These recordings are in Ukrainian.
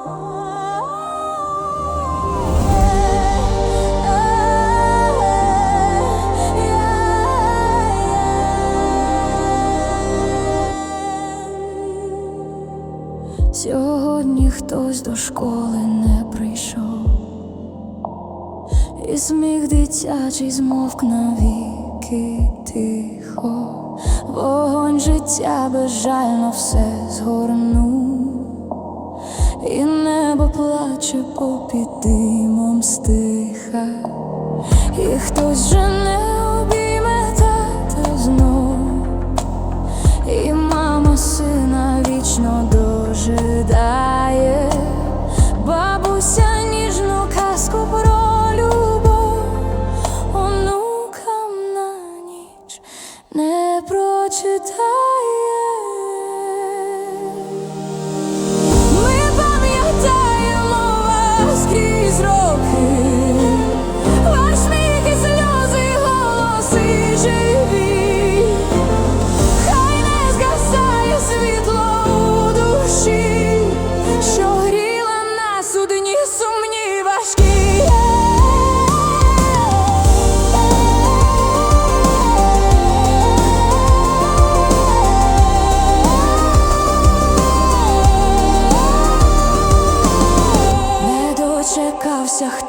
Сьогодні хтось до школи не прийшов, і сміх дитячий змовк навіки тихо, вогонь життя безжально все згорнув плаче попід димом стиха, і хтось жене.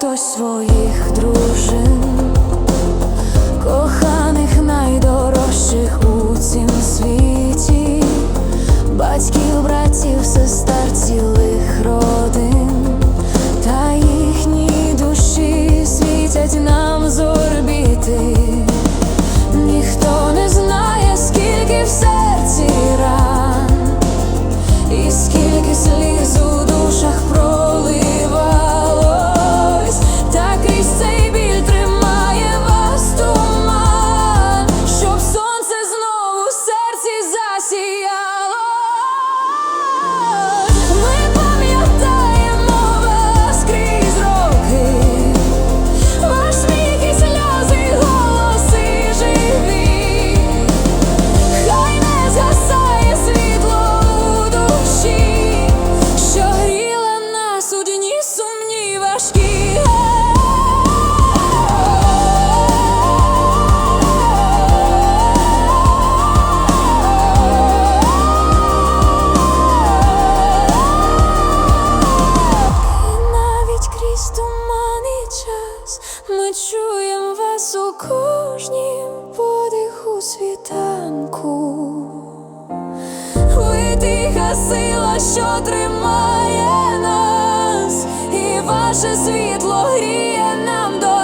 хтось своє. руку, витиха сила, що тримає нас, і ваше світло гріє нам до.